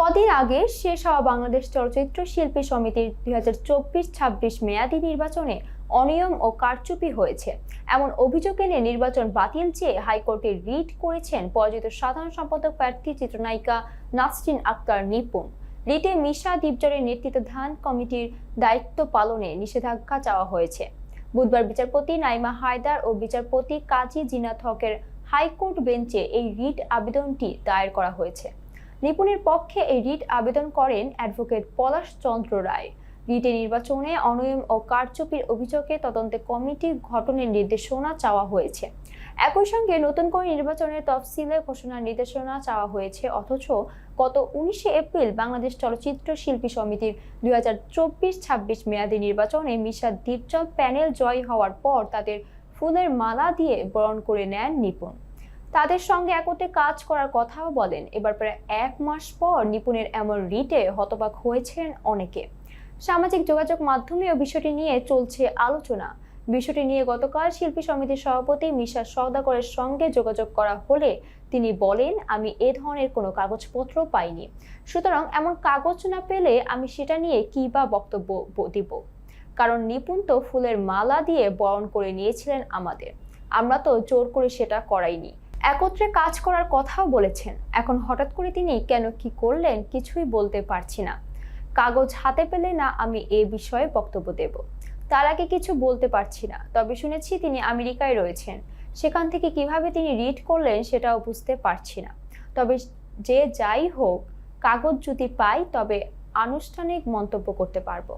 কদিন আগে শেষ হওয়া বাংলাদেশ চলচ্চিত্র শিল্পী সমিতির দুই হাজার চব্বিশ ছাব্বিশ মেয়াদী নির্বাচনে অনিয়ম ও কারচুপি হয়েছে। এমন অভিযোগ এনে নির্বাচন বাতিল চেয়ে হাইকোর্টে রিট করেছেন পরাজিত সাধারণ সম্পাদক প্রার্থী, চিত্রনায়িকা নাসরিন আক্তার নিপুণ। রিটে মিশা দীপজরের নেতৃত্বাধীন কমিটির দায়িত্ব পালনে নিষেধাজ্ঞা চাওয়া হয়েছে। বুধবার বিচারপতি নাইমা হায়দার ও বিচারপতি কাজী জিনাত হকের হাইকোর্ট বেঞ্চে এই রিট আবেদনটি দায়ের করা হয়েছে। নিপুণের পক্ষে এই রিট আবেদন করেন অ্যাডভোকেট পলাশ চন্দ্র রায়। রিটে নির্বাচনে অনিয়ম ও কারচুপির অভিযোগে তদন্তে কমিটি গঠনের নির্দেশনা চাওয়া হয়েছে। একই সঙ্গে নতুন করে নির্বাচনের তফসিলে ঘোষণার নির্দেশনা চাওয়া হয়েছে, অথচ গত উনিশে এপ্রিল বাংলাদেশ চলচ্চিত্র শিল্পী সমিতির দুই হাজার চব্বিশ ছাব্বিশ মেয়াদী নির্বাচনে মিশা দ্বীপজল প্যানেল জয় হওয়ার পর তাদের ফুলের মালা দিয়ে বরণ করে নেন নিপুণ। তাদের সঙ্গে একত্রে কাজ করার কথাও বলেন। এবার প্রায় এক মাস পর নিপুণের এমন রিটে হতবাক হয়েছেন অনেকে। সামাজিক যোগাযোগ মাধ্যমেও বিষয়টি নিয়ে চলছে আলোচনা। বিষয়টি নিয়ে গতকাল শিল্পী সমিতির সভাপতি মিশা সওদাগরের সঙ্গে যোগাযোগ করা হলে তিনি বলেন, আমি এ ধরনের কোনো কাগজপত্র পাইনি। সুতরাং এমন কাগজ না পেলে আমি সেটা নিয়ে কী বা বক্তব্য দিব? কারণ নিপুণ তো ফুলের মালা দিয়ে বরণ করে নিয়েছিলেন আমাদের। আমরা তো জোর করে সেটা করাইনি। একত্রে কাজ করার কথাও বলেছেন। এখন হঠাৎ করে তিনি কেন কি করলেন কিছুই বলতে পারছি না। কাগজ হাতে পেলে না আমি এ বিষয়ে বক্তব্য দেব। তার আগে কিছু বলতে পারছি না, তবে শুনেছি তিনি আমেরিকায় রয়েছেন। সেখান থেকে কীভাবে তিনি রিড করলেন সেটাও বুঝতে পারছি না। তবে যে যাই হোক, কাগজ যদি পাই তবে আনুষ্ঠানিক মন্তব্য করতে পারব।